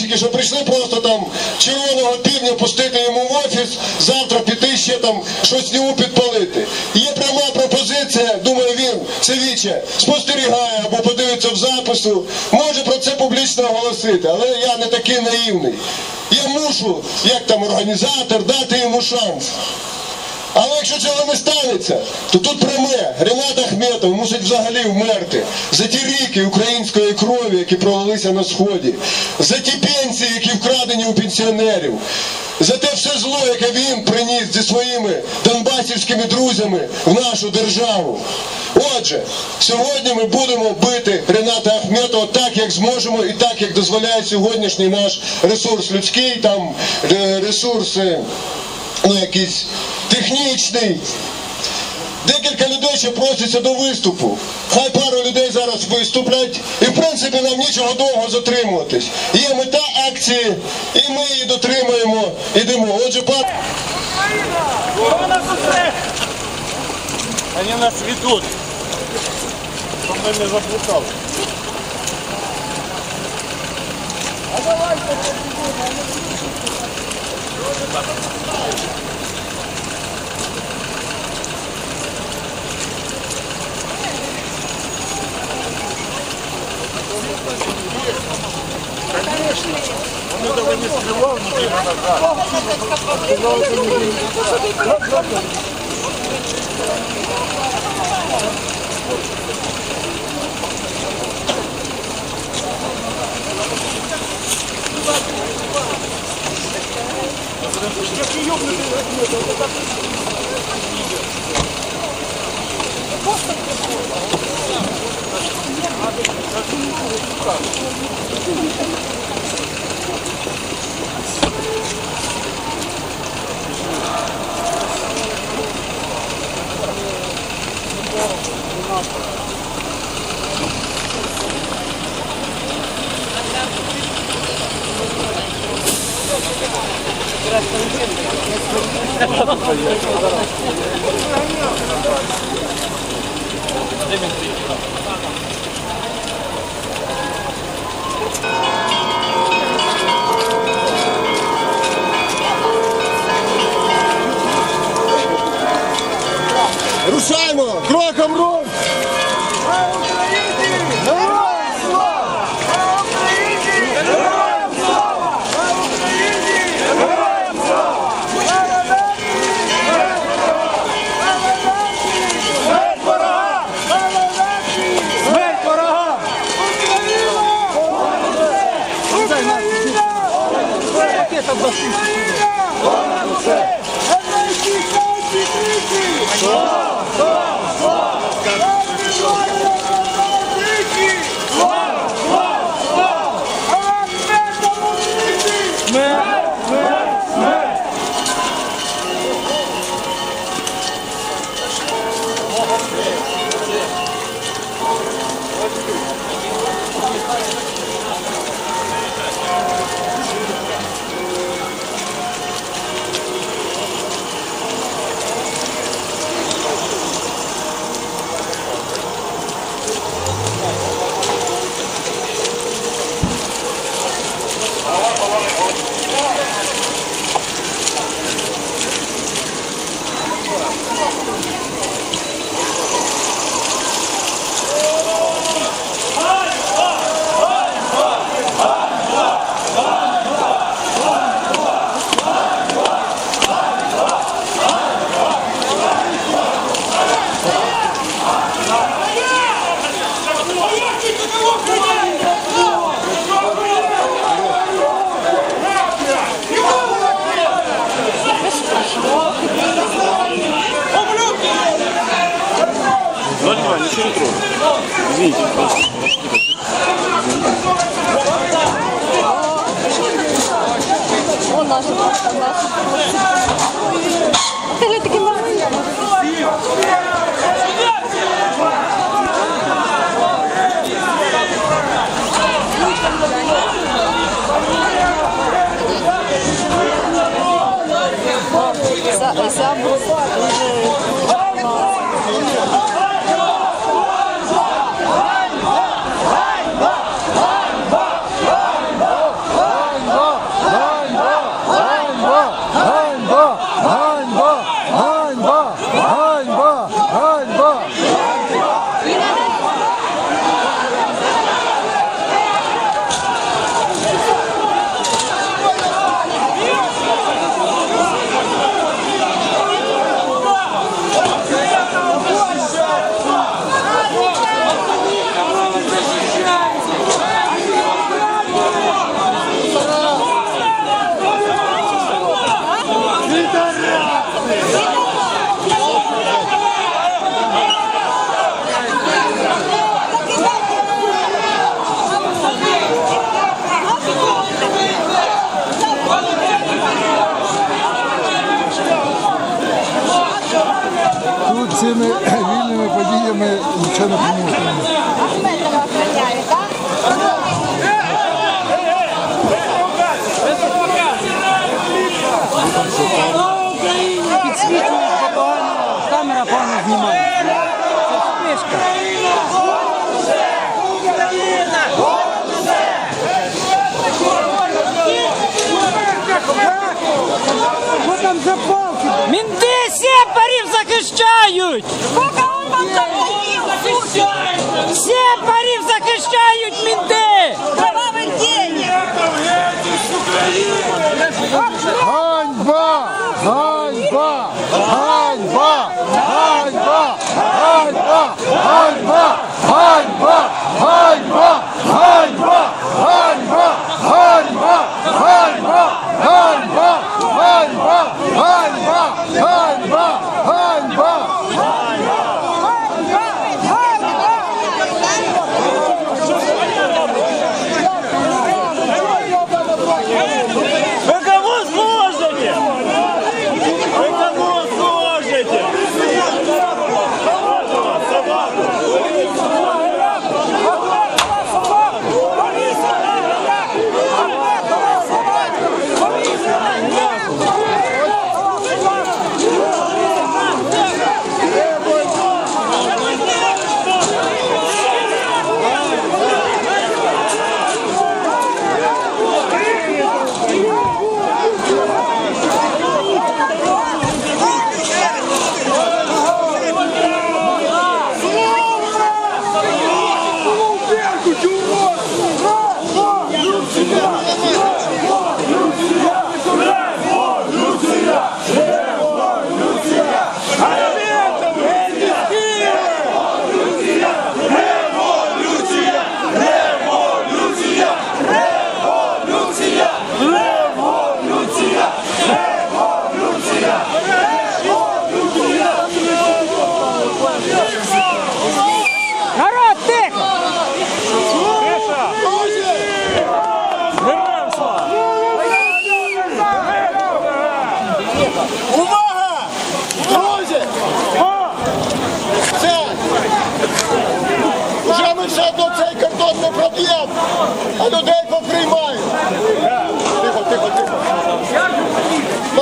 ДНРщики, що прийшли просто там червоного півня пустити йому в офіс, завтра піти ще там щось ньому підпалити. Є пряма пропозиція, думаю, він це віче спостерігає або подивиться в запису, може про це публічно оголосити, але я не такий наївний. Я мушу, як там організатор, дати йому шанс. Але якщо цього не станеться, то тут пряме Ренат Ахметов мусить взагалі вмерти за ті ріки української крові, які пролилися на сході, за ті пенсії, які вкрадені у пенсіонерів, за те все зло, яке він приніс зі своїми донбасівськими друзями в нашу державу. Отже, сьогодні ми будемо бити Рената Ахметова так, як зможемо, і так, як дозволяє сьогоднішній наш ресурс людський, там е, ресурси ну, якийсь технічний. Декілька людей ще просяться до виступу. Хай пару людей зараз виступлять. І в принципі нам нічого довго затримуватись. Є мета акції, і ми її дотримуємо. Ідемо. Отже, пан. Они нас ведут, чтобы мы не заплутали. Он 这边可นดน う。わ О, Извините, просто наша. Ти діями нічого не примушуємо. Підсвітлює погано, камера погано знімає. Це спешка. Що там за палки? Мінти! Захищають! Сепарів захищають мінти! Ганьба! Ганьба! Ганьба! Ганьба! Ганьба! Ганьба! Ганьба! Ганьба!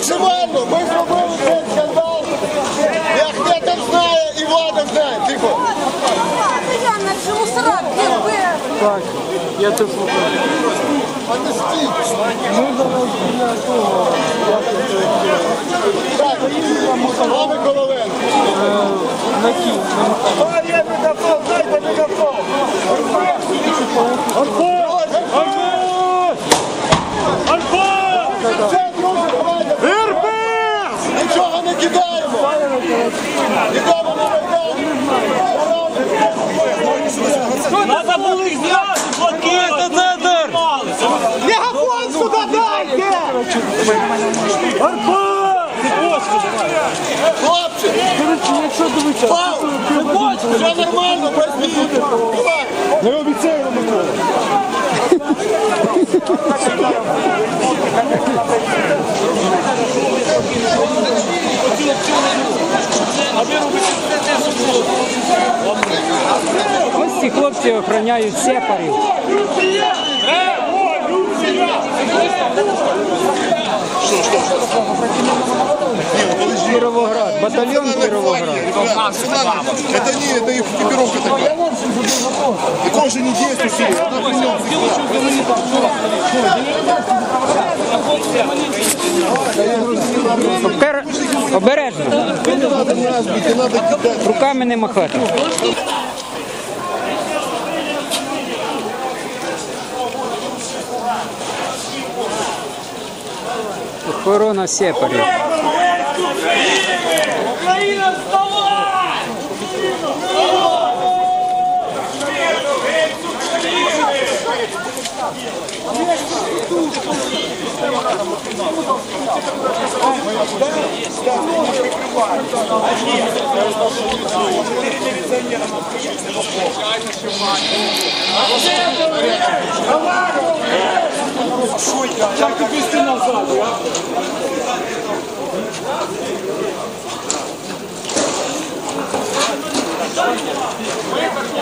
максимально. Ми зробили цей скандал. Я хто там знає, і влада знає. Тихо. Так, я тут слухаю. Подождіть. Ми зараз для того. Так, Мусалами Головенко. Е, на кій, на Михайло. Арія, мегафон, дайте мегафон. Нічого не кидаємо! Нікого не ведемо! Треба було їх зразу блокувати! Мегафон сюди дайте! Герпес! Хлопці! Якщо дивиться, все нормально, працюйте! Не обіцяю, Микола! Ось ці хлопці охороняють сепарів. Кіровоград, батальйон Кіровоград. Это не, это их экипировка такая. Такого же не действующий. Обер... Обережно. Руками не махати. Охорона сепарів. Україна вставай! Давай! Как ты быстро назад, а?